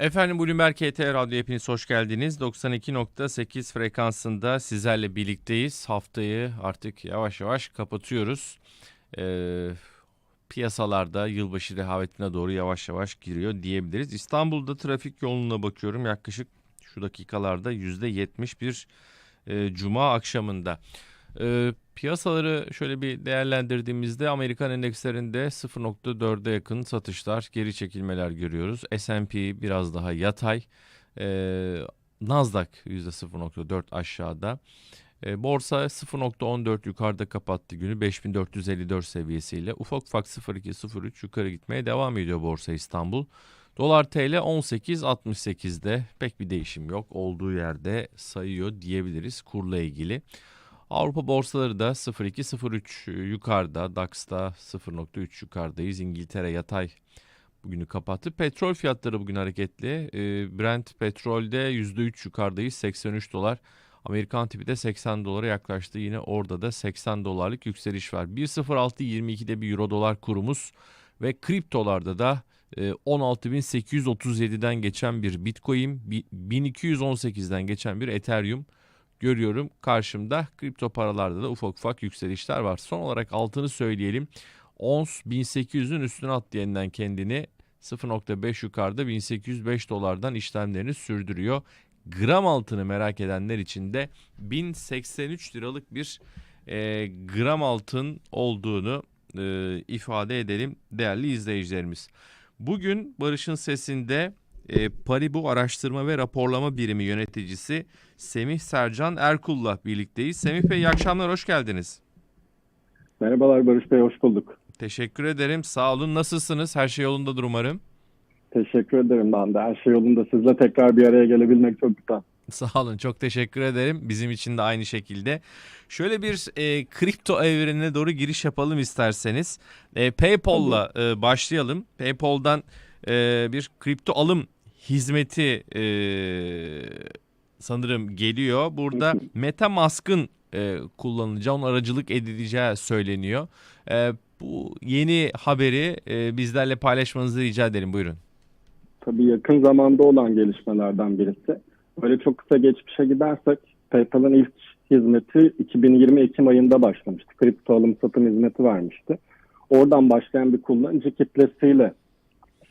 Efendim Bloomberg KT Radyo hepiniz hoş geldiniz. 92.8 frekansında sizlerle birlikteyiz. Haftayı artık yavaş yavaş kapatıyoruz. Ee, piyasalarda yılbaşı rehavetine doğru yavaş yavaş giriyor diyebiliriz. İstanbul'da trafik yoğunluğuna bakıyorum yaklaşık şu dakikalarda %70 bir e, cuma akşamında. E, piyasaları şöyle bir değerlendirdiğimizde Amerikan endekslerinde 0.4'e yakın satışlar, geri çekilmeler görüyoruz. S&P biraz daha yatay. E, Nasdaq %0.4 aşağıda. E, borsa 0.14 yukarıda kapattı günü 5454 seviyesiyle. Ufak ufak 0.2-0.3 yukarı gitmeye devam ediyor Borsa İstanbul. Dolar TL 18.68'de pek bir değişim yok. Olduğu yerde sayıyor diyebiliriz kurla ilgili. Avrupa borsaları da 0.2-0.3 yukarıda. DAX'ta 0.3 yukarıdayız. İngiltere yatay bugünü kapattı. Petrol fiyatları bugün hareketli. Ee, Brent petrolde %3 yukarıdayız. 83 dolar. Amerikan tipi de 80 dolara yaklaştı. Yine orada da 80 dolarlık yükseliş var. 1.06.22'de bir euro dolar kurumuz ve kriptolarda da 16.837'den e, geçen bir Bitcoin, 1218'den geçen bir Ethereum görüyorum karşımda. Kripto paralarda da ufak ufak yükselişler var. Son olarak altını söyleyelim. Ons 1800'ün üstüne attı yeniden kendini. 0.5 yukarıda 1805 dolardan işlemlerini sürdürüyor. Gram altını merak edenler için de 1083 liralık bir e, gram altın olduğunu e, ifade edelim değerli izleyicilerimiz. Bugün Barış'ın sesinde e, Paribu Araştırma ve Raporlama Birimi yöneticisi Semih Sercan Erkul'la birlikteyiz. Semih Bey iyi akşamlar, hoş geldiniz. Merhabalar Barış Bey, hoş bulduk. Teşekkür ederim, sağ olun. Nasılsınız? Her şey yolundadır umarım. Teşekkür ederim ben de. Her şey yolunda. Sizle tekrar bir araya gelebilmek çok güzel. Sağ olun çok teşekkür ederim. Bizim için de aynı şekilde. Şöyle bir e, kripto evrenine doğru giriş yapalım isterseniz. E, PayPal'la e, başlayalım. PayPal'dan e, bir kripto alım hizmeti e, sanırım geliyor. Burada MetaMask'ın e, kullanılacağı, onun aracılık edileceği söyleniyor. E, bu yeni haberi e, bizlerle paylaşmanızı rica ederim. Buyurun. Tabii yakın zamanda olan gelişmelerden birisi. Böyle çok kısa geçmişe gidersek PayPal'ın ilk hizmeti 2020 Ekim ayında başlamıştı. Kripto alım satım hizmeti vermişti. Oradan başlayan bir kullanıcı kitlesiyle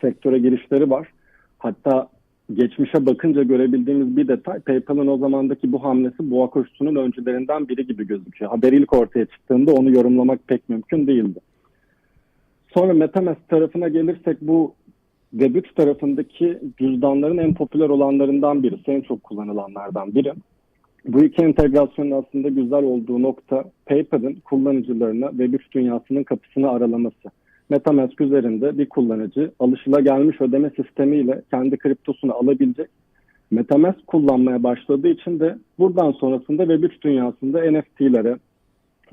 sektöre girişleri var. Hatta geçmişe bakınca görebildiğimiz bir detay PayPal'ın o zamandaki bu hamlesi boğa koşusunun öncülerinden biri gibi gözüküyor. Haber ilk ortaya çıktığında onu yorumlamak pek mümkün değildi. Sonra MetaMask tarafına gelirsek bu Web3 tarafındaki cüzdanların en popüler olanlarından biri, en çok kullanılanlardan biri. Bu iki entegrasyonun aslında güzel olduğu nokta PayPal'ın kullanıcılarına Web3 dünyasının kapısını aralaması. MetaMask üzerinde bir kullanıcı alışılagelmiş ödeme sistemiyle kendi kriptosunu alabilecek. MetaMask kullanmaya başladığı için de buradan sonrasında Web3 dünyasında NFT'lere,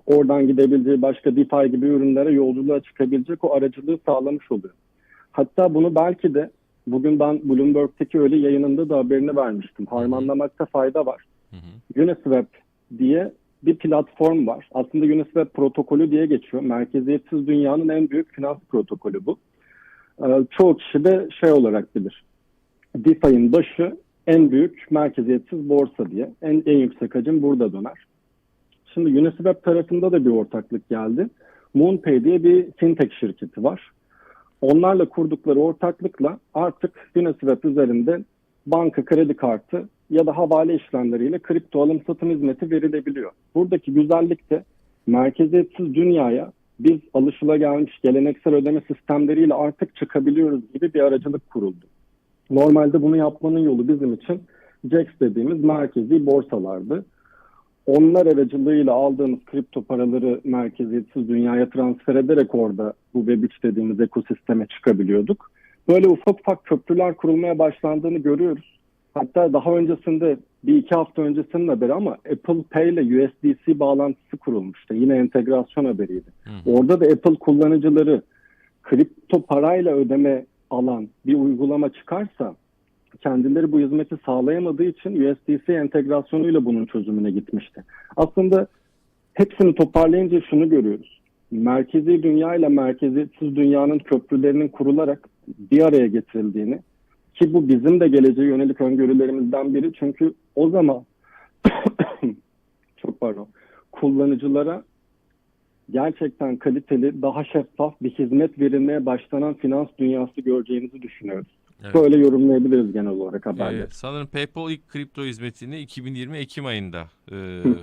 oradan gidebileceği başka DeFi gibi ürünlere yolculuğa çıkabilecek o aracılığı sağlamış oluyor. Hatta bunu belki de bugün ben Bloomberg'teki öyle yayınında da haberini vermiştim. Harmanlamakta fayda var. Uniswap diye bir platform var. Aslında Uniswap protokolü diye geçiyor. Merkeziyetsiz dünyanın en büyük finans protokolü bu. Ee, çoğu kişi de şey olarak bilir. DeFi'nin başı en büyük merkeziyetsiz borsa diye. En, en yüksek hacim burada döner. Şimdi Uniswap tarafında da bir ortaklık geldi. MoonPay diye bir fintech şirketi var. Onlarla kurdukları ortaklıkla artık Uniswap üzerinde banka kredi kartı ya da havale işlemleriyle kripto alım satım hizmeti verilebiliyor. Buradaki güzellik de merkeziyetsiz dünyaya biz alışılagelmiş geleneksel ödeme sistemleriyle artık çıkabiliyoruz gibi bir aracılık kuruldu. Normalde bunu yapmanın yolu bizim için JAX dediğimiz merkezi borsalardı. Onlar aracılığıyla aldığımız kripto paraları merkeziyetsiz dünyaya transfer ederek orada bu Web3 dediğimiz ekosisteme çıkabiliyorduk. Böyle ufak ufak köprüler kurulmaya başlandığını görüyoruz. Hatta daha öncesinde bir iki hafta öncesinin haberi ama Apple Pay ile USDC bağlantısı kurulmuştu. Yine entegrasyon haberiydi. Hı. Orada da Apple kullanıcıları kripto parayla ödeme alan bir uygulama çıkarsa kendileri bu hizmeti sağlayamadığı için USDC entegrasyonuyla bunun çözümüne gitmişti. Aslında hepsini toparlayınca şunu görüyoruz. Merkezi dünya ile merkeziyetsiz dünyanın köprülerinin kurularak bir araya getirildiğini Ki bu bizim de geleceğe yönelik öngörülerimizden biri. Çünkü o zaman çok pardon kullanıcılara gerçekten kaliteli, daha şeffaf bir hizmet verilmeye başlanan finans dünyası göreceğimizi düşünüyoruz. Evet. Böyle yorumlayabiliriz genel olarak haberleri. Ee, sanırım PayPal ilk kripto hizmetini 2020 Ekim ayında e,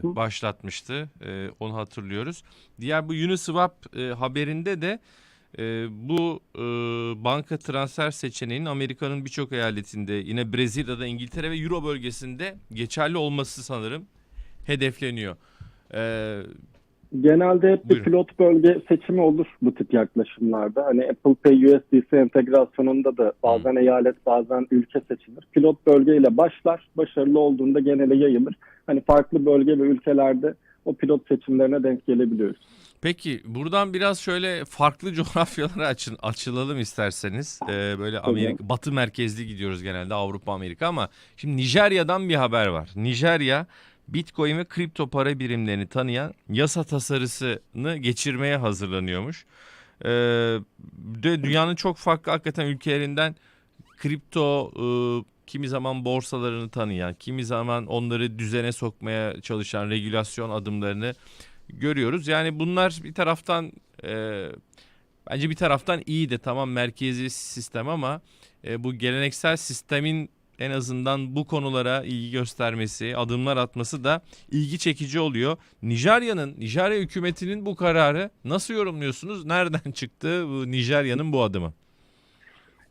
başlatmıştı. E, onu hatırlıyoruz. Diğer bu Uniswap e, haberinde de e, bu e, banka transfer seçeneğinin Amerika'nın birçok eyaletinde yine Brezilya'da, İngiltere ve Euro bölgesinde geçerli olması sanırım hedefleniyor. E, Genelde hep bir pilot bölge seçimi olur bu tip yaklaşımlarda. Hani Apple Pay USDC entegrasyonunda da bazen eyalet bazen ülke seçilir. Pilot bölgeyle başlar, başarılı olduğunda genele yayılır. Hani farklı bölge ve ülkelerde o pilot seçimlerine denk gelebiliyoruz. Peki buradan biraz şöyle farklı coğrafyalara açın, açılalım isterseniz. Ee, böyle Amerika, Batı merkezli gidiyoruz genelde Avrupa, Amerika ama şimdi Nijerya'dan bir haber var. Nijerya Bitcoin ve kripto para birimlerini tanıyan yasa tasarısını geçirmeye hazırlanıyormuş. Ee, de dünyanın çok farklı hakikaten ülkelerinden kripto e, kimi zaman borsalarını tanıyan, kimi zaman onları düzene sokmaya çalışan regülasyon adımlarını görüyoruz. Yani bunlar bir taraftan e, bence bir taraftan iyi de tamam merkezi sistem ama e, bu geleneksel sistemin en azından bu konulara ilgi göstermesi, adımlar atması da ilgi çekici oluyor. Nijerya'nın, Nijerya hükümetinin bu kararı nasıl yorumluyorsunuz? Nereden çıktı bu Nijerya'nın bu adımı?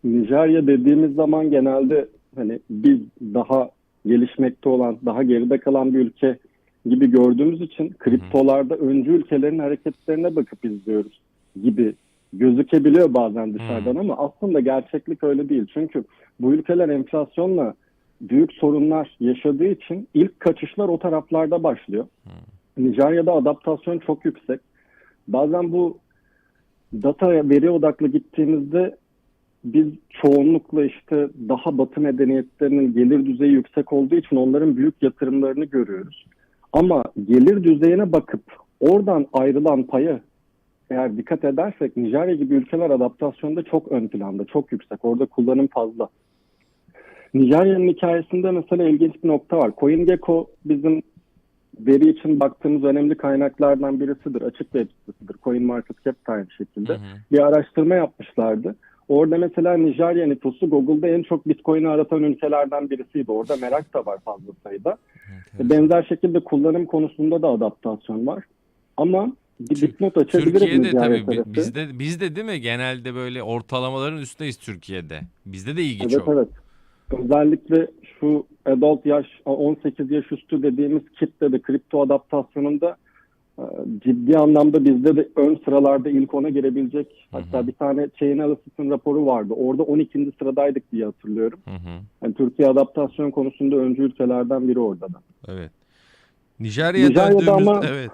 Nijerya dediğimiz zaman genelde hani biz daha gelişmekte olan, daha geride kalan bir ülke gibi gördüğümüz için kriptolarda öncü ülkelerin hareketlerine bakıp izliyoruz gibi gözükebiliyor bazen dışarıdan ama aslında gerçeklik öyle değil. Çünkü bu ülkeler enflasyonla büyük sorunlar yaşadığı için ilk kaçışlar o taraflarda başlıyor. Nijerya'da adaptasyon çok yüksek. Bazen bu data veri odaklı gittiğimizde biz çoğunlukla işte daha batı medeniyetlerinin gelir düzeyi yüksek olduğu için onların büyük yatırımlarını görüyoruz. Ama gelir düzeyine bakıp oradan ayrılan paya eğer dikkat edersek Nijerya gibi ülkeler adaptasyonda çok ön planda, çok yüksek. Orada kullanım fazla. Nijerya'nın hikayesinde mesela ilginç bir nokta var. CoinGecko bizim veri için baktığımız önemli kaynaklardan birisidir. Açık web sitesidir. CoinMarketCap de aynı şekilde. Hı hı. Bir araştırma yapmışlardı. Orada mesela Nijerya nüfusu Google'da en çok Bitcoin'i aratan ülkelerden birisiydi. Orada merak da var fazla sayıda. Benzer şekilde kullanım konusunda da adaptasyon var. Ama bir dipnot açabiliriz Türkiye'de Nijerya tabii bi- tarafı. bizde bizde değil mi genelde böyle ortalamaların üstündeyiz Türkiye'de. Bizde de ilgi Evet çok. evet. Özellikle şu adult yaş 18 yaş üstü dediğimiz kitlede kripto adaptasyonunda e, ciddi anlamda bizde de ön sıralarda ilk ona girebilecek. Hatta bir tane Chain Analysis'in raporu vardı. Orada 12. sıradaydık diye hatırlıyorum. Hı hı. Yani Türkiye adaptasyon konusunda öncü ülkelerden biri orada da. Evet. Nijerya'ya Nijerya'da ama- evet.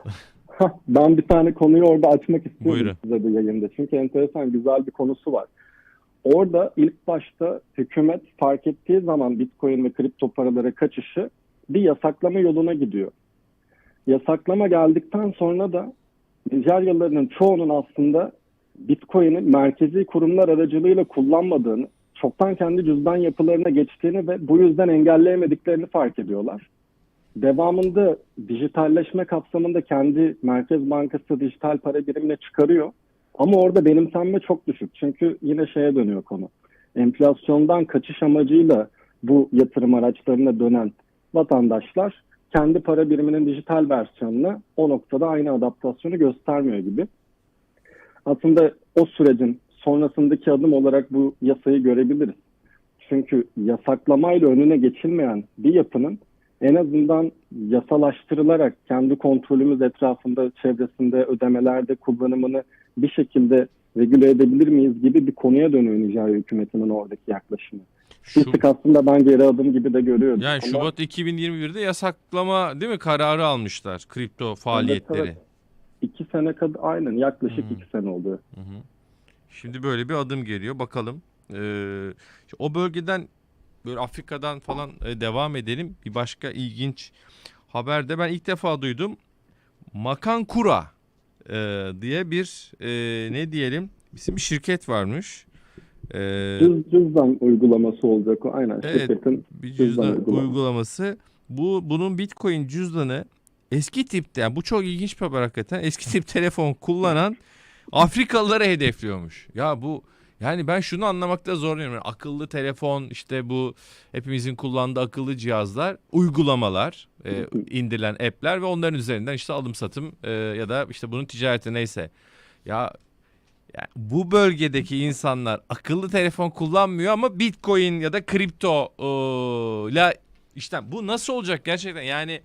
Ben bir tane konuyu orada açmak istiyorum Buyurun. size bu yayında. Çünkü enteresan güzel bir konusu var. Orada ilk başta hükümet fark ettiği zaman Bitcoin ve kripto paralara kaçışı bir yasaklama yoluna gidiyor. Yasaklama geldikten sonra da Nijeryalıların çoğunun aslında Bitcoin'i merkezi kurumlar aracılığıyla kullanmadığını, çoktan kendi cüzdan yapılarına geçtiğini ve bu yüzden engelleyemediklerini fark ediyorlar. Devamında dijitalleşme kapsamında kendi Merkez Bankası dijital para birimine çıkarıyor. Ama orada benimsenme çok düşük. Çünkü yine şeye dönüyor konu. Enflasyondan kaçış amacıyla bu yatırım araçlarına dönen vatandaşlar kendi para biriminin dijital versiyonuna o noktada aynı adaptasyonu göstermiyor gibi. Aslında o sürecin sonrasındaki adım olarak bu yasayı görebiliriz. Çünkü yasaklamayla önüne geçilmeyen bir yapının en azından yasalaştırılarak kendi kontrolümüz etrafında, çevresinde, ödemelerde kullanımını bir şekilde regüle edebilir miyiz gibi bir konuya dönüyor Nijerya hükümetinin oradaki yaklaşımı. Şu, aslında ben geri adım gibi de görüyorum. yani Ama Şubat 2021'de yasaklama değil mi kararı almışlar kripto faaliyetleri. evet. iki sene kadar aynen yaklaşık Hmm. iki sene oluyor. Hı hı. Şimdi böyle bir adım geliyor bakalım. Ee, o bölgeden böyle Afrika'dan falan e, devam edelim. Bir başka ilginç haberde ben ilk defa duydum. Makankura e, diye bir e, ne diyelim bizim bir şirket varmış. Ee, Cüz, cüzdan uygulaması olacak o. Aynen Evet. şirketin cüzdan cüzdan uygulaması. uygulaması. Bu bunun Bitcoin cüzdanı eski tipte yani bu çok ilginç bir haber hakikaten. Eski tip telefon kullanan Afrikalıları hedefliyormuş. Ya bu yani ben şunu anlamakta zorlanıyorum. Yani akıllı telefon işte bu hepimizin kullandığı akıllı cihazlar, uygulamalar, e, indirilen app'ler ve onların üzerinden işte alım satım e, ya da işte bunun ticareti neyse. Ya yani bu bölgedeki insanlar akıllı telefon kullanmıyor ama Bitcoin ya da kripto ile işte bu nasıl olacak gerçekten? Yani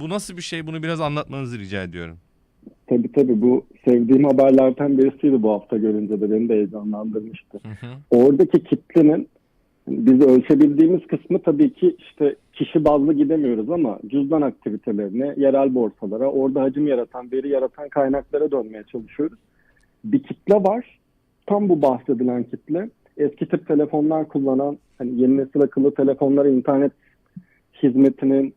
bu nasıl bir şey? Bunu biraz anlatmanızı rica ediyorum. Tabii tabii bu sevdiğim haberlerden birisiydi bu hafta görünce de beni de heyecanlandırmıştı. Hı hı. Oradaki kitlenin biz ölçebildiğimiz kısmı tabii ki işte kişi bazlı gidemiyoruz ama cüzdan aktivitelerine, yerel borsalara, orada hacim yaratan, veri yaratan kaynaklara dönmeye çalışıyoruz. Bir kitle var. Tam bu bahsedilen kitle. Eski tip telefonlar kullanan, hani yeni nesil akıllı telefonlara internet hizmetinin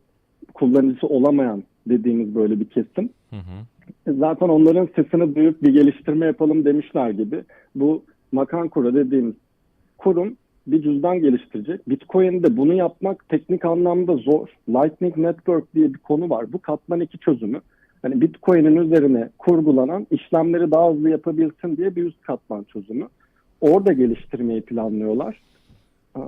kullanıcısı olamayan dediğimiz böyle bir kesim. Hı hı. Zaten onların sesini duyup bir geliştirme yapalım demişler gibi. Bu Makan Kura dediğimiz kurum bir cüzdan geliştirecek. Bitcoin'de bunu yapmak teknik anlamda zor. Lightning Network diye bir konu var. Bu katman iki çözümü. Hani Bitcoin'in üzerine kurgulanan işlemleri daha hızlı yapabilsin diye bir üst katman çözümü. Orada geliştirmeyi planlıyorlar. Aa,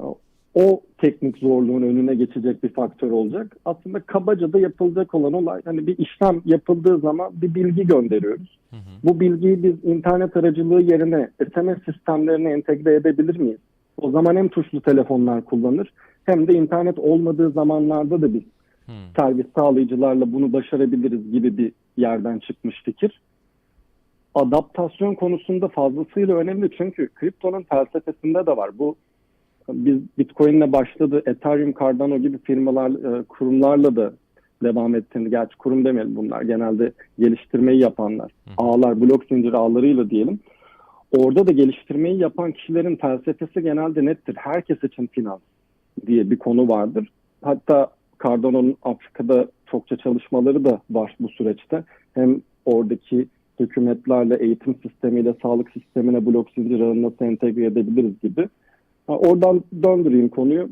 O teknik zorluğun önüne geçecek bir faktör olacak. Aslında kabaca da yapılacak olan olay hani bir işlem yapıldığı zaman bir bilgi gönderiyoruz. Hı hı. Bu bilgiyi biz internet aracılığı yerine SMS sistemlerine entegre edebilir miyiz? O zaman hem tuşlu telefonlar kullanır hem de internet olmadığı zamanlarda da biz Hı. servis sağlayıcılarla bunu başarabiliriz gibi bir yerden çıkmış fikir. Adaptasyon konusunda fazlasıyla önemli çünkü kriptonun felsefesinde de var. Bu biz Bitcoin'le başladı, Ethereum, Cardano gibi firmalar, e, kurumlarla da devam ettiğini, gerçi kurum demeyelim bunlar, genelde geliştirmeyi yapanlar, ağlar, blok zinciri ağlarıyla diyelim. Orada da geliştirmeyi yapan kişilerin felsefesi genelde nettir. Herkes için finans diye bir konu vardır. Hatta Cardano'nun Afrika'da çokça çalışmaları da var bu süreçte. Hem oradaki hükümetlerle, eğitim sistemiyle, sağlık sistemine blok zincir nasıl entegre edebiliriz gibi. Oradan döndüreyim konuyu.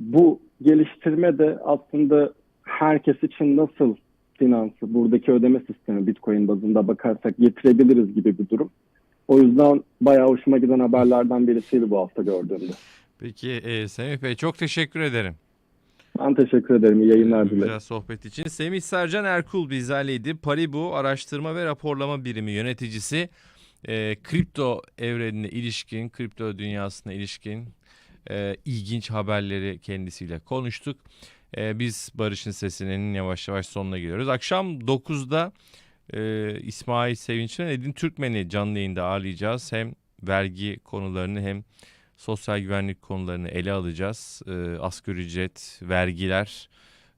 Bu geliştirme de aslında herkes için nasıl finansı, buradaki ödeme sistemi Bitcoin bazında bakarsak getirebiliriz gibi bir durum. O yüzden bayağı hoşuma giden haberlerden birisiydi bu hafta gördüğümde. Peki e, Semih Bey çok teşekkür ederim. Ben teşekkür ederim. İyi yayınlar dilerim. Güzel sohbet için. Semih Sercan Erkul bizlerleydi. Paribu Araştırma ve Raporlama Birimi yöneticisi. E, kripto evrenine ilişkin, kripto dünyasına ilişkin e, ilginç haberleri kendisiyle konuştuk. E, biz Barış'ın Sesi'nin yavaş yavaş sonuna geliyoruz. Akşam 9'da e, İsmail Sevinç'le Edin Türkmen'i canlı yayında ağırlayacağız. Hem vergi konularını hem sosyal güvenlik konularını ele alacağız. E, asgari ücret, vergiler,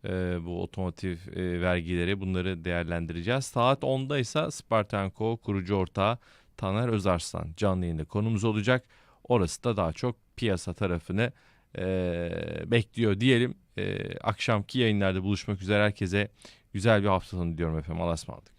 e, bu otomotiv e, vergileri bunları değerlendireceğiz. Saat 10'da ise Spartanko kurucu ortağı Taner Özarslan canlı yayında konumuz olacak. Orası da daha çok piyasa tarafını e, bekliyor diyelim. E, akşamki yayınlarda buluşmak üzere herkese güzel bir hafta sonu diliyorum efendim. Allah'a ısmarladık.